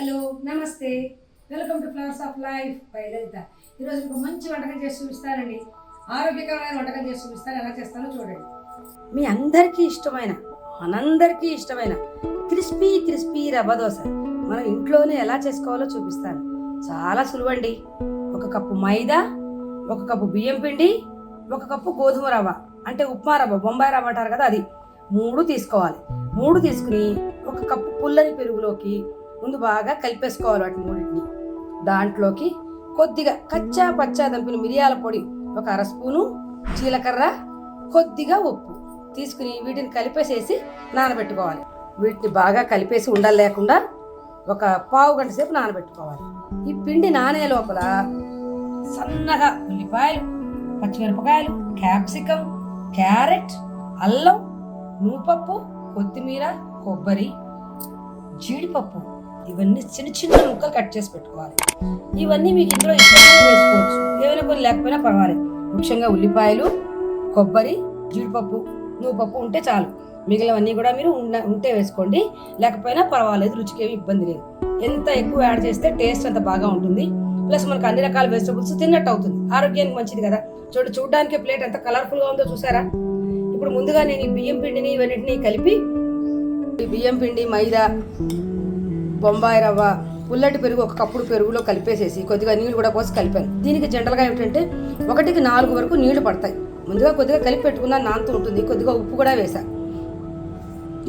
Hello namaste. Welcome to flowers of life by Lalitha. ఈరోజు మీకు మంచి వంటకం చేసి చూపిస్తానండి. ఆరోగ్యకరమైన వంటకం చేసి చూపిస్తాను. ఎలా చేస్తానో చూడండి. మీ అందరికీ ఇష్టమైన మనందరికీ ఇష్టమైన క్రిస్పీ క్రిస్పీ రవ్వ దోశ మనం ఇంట్లోనే ఎలా చేసుకోవాలో చూపిస్తాను. చాలా సులువండి. ఒక కప్పు మైదా ఒక కప్పు బియ్యం పిండి ఒక కప్పు గోధుమ రవ్వ. అంటే ఉప్మా రవ్వ బొంబాయి రవ్వ అంటారు కదా అది. మూడు తీసుకోవాలి. మూడు తీసుకుని ఒక కప్పు పుల్లని పెరుగులోకి ముందు బాగా కలిపేసుకోవాలి వాటి మూడింటిని. దాంట్లోకి కొద్దిగా కచ్చా పచ్చా దంపిన మిరియాల పొడి ఒక అర స్పూను జీలకర్ర కొద్దిగా ఉప్పు తీసుకుని వీటిని కలిపేసేసి నానబెట్టుకోవాలి. వీటిని బాగా కలిపేసి ఉండలు లేకుండా ఒక పావు గంట సేపు నానబెట్టుకోవాలి. ఈ పిండి నానే లోపల సన్నగా ఉల్లిపాయలు పచ్చిమిరపకాయలు క్యాప్సికం క్యారెట్ అల్లం నూపప్పు కొత్తిమీర కొబ్బరి జీడిపప్పు ఇవన్నీ చిన్న చిన్న ముక్కలు కట్ చేసి పెట్టుకోవాలి. ఇవన్నీ మీకు ఇందులో వేసుకోవచ్చు ఏమైనా కొన్ని లేకపోయినా పర్వాలేదు. ముఖ్యంగా ఉల్లిపాయలు కొబ్బరి జీడిపప్పు నువ్వుపప్పు ఉంటే చాలు. మిగిలినవన్నీ కూడా మీరు ఉన్న ఉంటే వేసుకోండి. లేకపోయినా పర్వాలేదు రుచికి ఏమి ఇబ్బంది లేదు. ఎంత ఎక్కువ యాడ్ చేస్తే టేస్ట్ అంత బాగా ఉంటుంది. ప్లస్ మనకు అన్ని రకాల వెజిటబుల్స్ తిన్నట్టు అవుతుంది. ఆరోగ్యానికి మంచిది కదా. చూడు చూడడానికి ప్లేట్ ఎంత కలర్ఫుల్గా ఉందో చూసారా? ఇప్పుడు ముందుగా నేను ఈ బియ్యం పిండిని ఇవన్నింటినీ కలిపి ఈ బియ్యం పిండి మైదా బొంబాయి రవ్వ పుల్లటి పెరుగు ఒక కప్పుడు పెరుగులో కలిపేసేసి కొద్దిగా నీళ్ళు కూడా పోసి కలిపాను. దీనికి జనరల్గా ఏమిటంటే ఒకటికి నాలుగు వరకు నీళ్ళు పడతాయి. ముందుగా కొద్దిగా కలిపి పెట్టుకున్న నాంతు ఉంటుంది. కొద్దిగా ఉప్పు కూడా వేసా.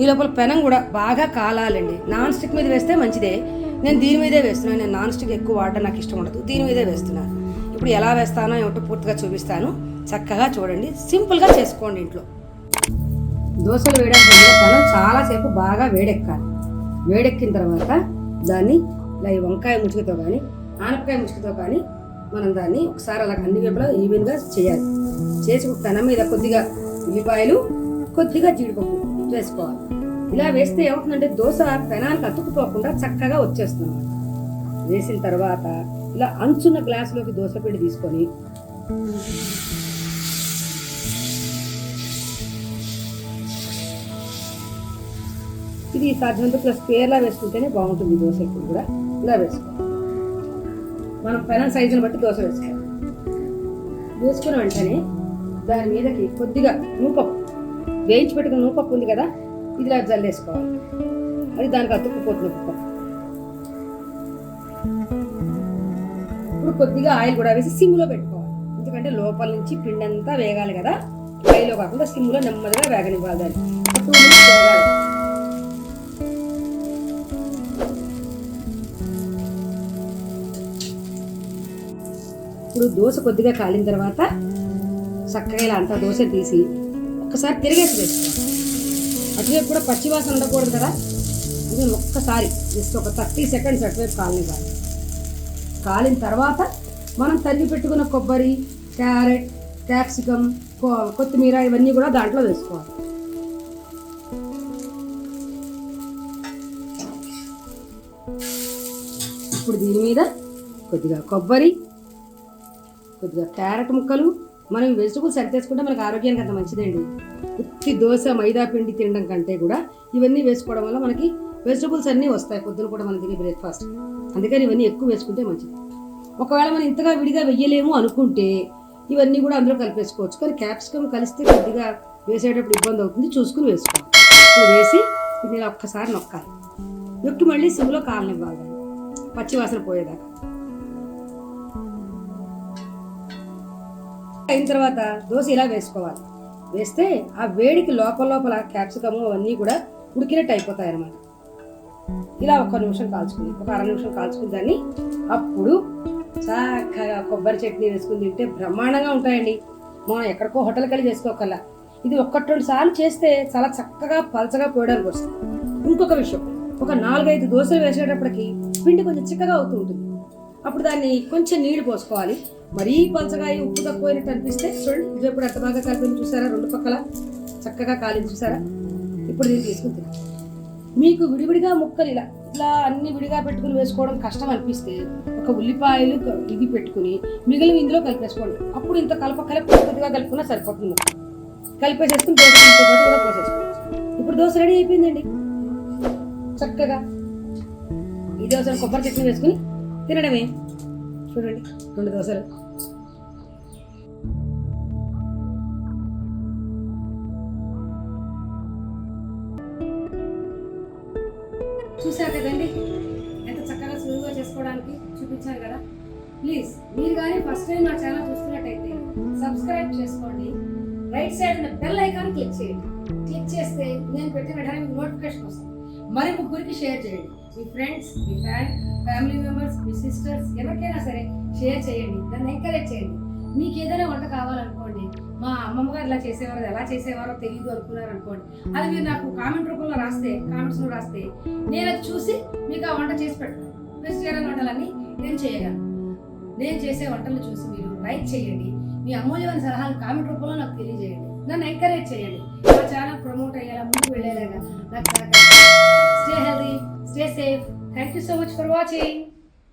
ఈ లోపల పెనం కూడా బాగా కాలాలండి. నాన్ స్టిక్ మీద వేస్తే మంచిదే. నేను దీని మీదే వేస్తున్నాను. నేను నాన్ స్టిక్ ఎక్కువ వాడడం నాకు ఇష్టం ఉండదు. దీని మీదే వేస్తున్నాను ఇప్పుడు ఎలా వేస్తానో ఏమిటో పూర్తిగా చూపిస్తాను. చక్కగా చూడండి. సింపుల్గా చేసుకోండి ఇంట్లో. దోశలు వేయడానికి పెనం చాలాసేపు బాగా వేడెక్కాలి. వేడెక్కిన తర్వాత దాన్ని ఇలా ఈ వంకాయ ముచ్చుకతో కానీ ఆనపకాయ ముచ్చుకతో కానీ మనం దాన్ని ఒకసారి అలా అన్ని వైపులా ఈవెన్గా చేయాలి. చేసి ఒక పెనం మీద కొద్దిగా ఉల్లిపాయలు కొద్దిగా జీడిపప్పు వేసుకోవాలి. ఇలా వేస్తే ఏమవుతుందంటే దోశ పెనానికి అతుక్కుపోకుండా చక్కగా వచ్చేస్తుంది. వేసిన తర్వాత ఇలా అంచున్న గ్లాసులోకి దోశ పిండి తీసుకొని ఇది సాధ్యమంత ప్లస్ పేర్లా వేసుకుంటేనే బాగుంటుంది దోశ ఇప్పుడు కూడా. ఇలా వేసుకోవాలి. మనం పెనం సైజుని బట్టి దోశ వేసుకోవాలి. వేసుకున్న వెంటనే దాని మీదకి కొద్దిగా నూపప్పు వేయించి పెట్టుకున్న నూపప్పు ఉంది కదా ఇది ఇలా జల్లేసుకోవాలి. అది దానికి అతుక్కుపోతుంది ఉప్పు ఇప్పుడు కొద్దిగా ఆయిల్ కూడా వేసి సిమ్లో పెట్టుకోవాలి. ఎందుకంటే లోపల నుంచి పిండి అంతా వేగాలి కదా. ఆయిల్లో కాకుండా సిమ్లో నెమ్మదిగా వేగనివ్వాలి దాన్ని. టూ మినిట్స్ వేగాలి ఇప్పుడు దోశ కొద్దిగా కాలిన తర్వాత చక్కగా ఇలా అంతా దోశ తీసి ఒక్కసారి తిరిగేసి వేసుకోవాలి. అటువైపు కూడా పచ్చివాసన ఉండకూడదు కదా? ఇది ఒక్కసారి జస్ట్ ఒక థర్టీ సెకండ్స్ అటువైపు కాలని కాదు కాలిన తర్వాత మనం తరిగి పెట్టుకున్న కొబ్బరి క్యారెట్ క్యాప్సికమ్ కొ- కొత్తిమీర ఇవన్నీ కూడా దాంట్లో వేసుకోవాలి. ఇప్పుడు దీని మీద కొద్దిగా కొబ్బరి కొద్దిగా క్యారెట్ ముక్కలు మనం వెజిటబుల్స్ ఎంత వేసుకుంటే మనకు ఆరోగ్యానికి అంత మంచిదండి. ఉత్తి దోశ మైదా పిండి తినడం కంటే కూడా ఇవన్నీ వేసుకోవడం వల్ల మనకి వెజిటబుల్స్ అన్నీ వస్తాయి. పొద్దున కూడా మనం తినే బ్రేక్ఫాస్ట్. అందుకని ఇవన్నీ ఎక్కువ వేసుకుంటే మంచిది. ఒకవేళ మనం ఇంతగా విడిగా వెయ్యలేము అనుకుంటే ఇవన్నీ కూడా అందులో కలిపేసుకోవచ్చు. కానీ క్యాప్సికమ్ కలిస్తే కొద్దిగా వేసేటప్పుడు ఇబ్బంది అవుతుంది. చూసుకుని వేసుకోవాలి. ఇప్పుడు వేసి ఇది ఒక్కసారి నొక్కాలి. నొక్కి మళ్ళీ సిమ్లో కాలనివ్వాలి పచ్చివాసన పోయేదాకా. అయిన తర్వాత దోశ ఇలా వేసుకోవాలి. వేస్తే ఆ వేడికి లోపల లోపల క్యాప్సికము అవన్నీ కూడా ఉడికినట్టు అయిపోతాయి అన్నమాట ఇలా ఒక నిమిషం కాల్చుకుని ఒక అర నిమిషం కాల్చుకుని దాన్ని అప్పుడు చక్కగా కొబ్బరి చట్నీ వేసుకుని తింటే బ్రహ్మాండంగా ఉంటాయండి. మనం ఎక్కడికో హోటల్కి వెళ్ళి చేసుకోకల్లా. ఇది ఒక్కటి రెండు సార్లు చేస్తే చాలా చక్కగా పలచగా పోయడానికి వస్తుంది. ఇంకొక విషయం ఒక నాలుగైదు దోశలు వేసేటప్పటికి పిండి కొంచెం చిక్కగా అవుతూ ఉంటుంది. అప్పుడు దాన్ని కొంచెం నీళ్ళు పోసుకోవాలి. మరీ పలచగా అయి ఉప్పు తక్కువైనట్టు అనిపిస్తే చూడండి ఇది ఎప్పుడు ఎంత బాగా కలిపి చూసారా? రెండు పక్కల చక్కగా కాలింది చూసారా? ఇప్పుడు దీన్ని తీసుకుంటే మీకు విడివిడిగా ముక్కలు ఇలా ఇట్లా అన్ని విడిగా పెట్టుకుని వేసుకోవడం కష్టం అనిపిస్తే ఒక ఉల్లిపాయలు ఇది పెట్టుకుని మిగిలిన ఇందులో కలిపేసుకోండి. అప్పుడు ఇంత కలప కలిపి కొద్దిగా కలుపుకున్నా సరిపోతుంది ముక్క. కలిపేసేసుకుని దోశ పాటు కూడా పోసేసుకోవచ్చు ఇప్పుడు దోశ రెడీ అయిపోయిందండి. చక్కగా. ఈ దోశ కొబ్బరి చట్నీ వేసుకుని తినడమే. చూడండి రెండు దోశలు. చూశారు కదండి? ఎంత చక్కగా సులువుగా చేసుకోవడానికి చూపించారు కదా? ప్లీజ్ మీరు కానీ ఫస్ట్ టైం నా ఛానల్ చూస్తున్నట్టయితే సబ్స్క్రైబ్ చేసుకోండి. రైట్ సైడ్ ఉన్న బెల్ ఐకాన్ క్లిక్ చేయండి. క్లిక్ చేస్తే నేను పెట్టిన వెంటనే నోటిఫికేషన్ వస్తుంది. మరి ముగ్గురికి షేర్ చేయండి. మీ ఫ్రెండ్స్ మీ ఫ్యాన్ ఫ్యామిలీ మెంబర్స్ మీ సిస్టర్స్ ఎవరికైనా సరే షేర్ చేయండి. దాన్ని ఎంకరేజ్ చేయండి. మీకు ఏదైనా వంట కావాలనుకోండి మా అమ్మమ్మ గారు ఇలా చేసేవారు ఎలా చేసేవారో తెలియదు అనుకున్నారు అనుకోండి అది మీరు నాకు కామెంట్ రూపంలో రాస్తే కామెంట్స్లో రాస్తే నేను అది చూసి మీకు ఆ వంట చేసి పెడతాను. వెజిటేరియన్ వంటలన్నీ నేను చేయగలను. నేను చేసే వంటలు చూసి మీరు లైక్ చేయండి. మీ అమూల్యమైన సలహాలు కామెంట్ రూపంలో నాకు తెలియజేయండి. నన్ను ఎంకరేజ్ చేయండి. నా ఛానల్ ప్రమోట్ అయ్యేలా ముందుకు వెళ్ళేలాగా నాకు stay healthy stay safe thank you so much for watching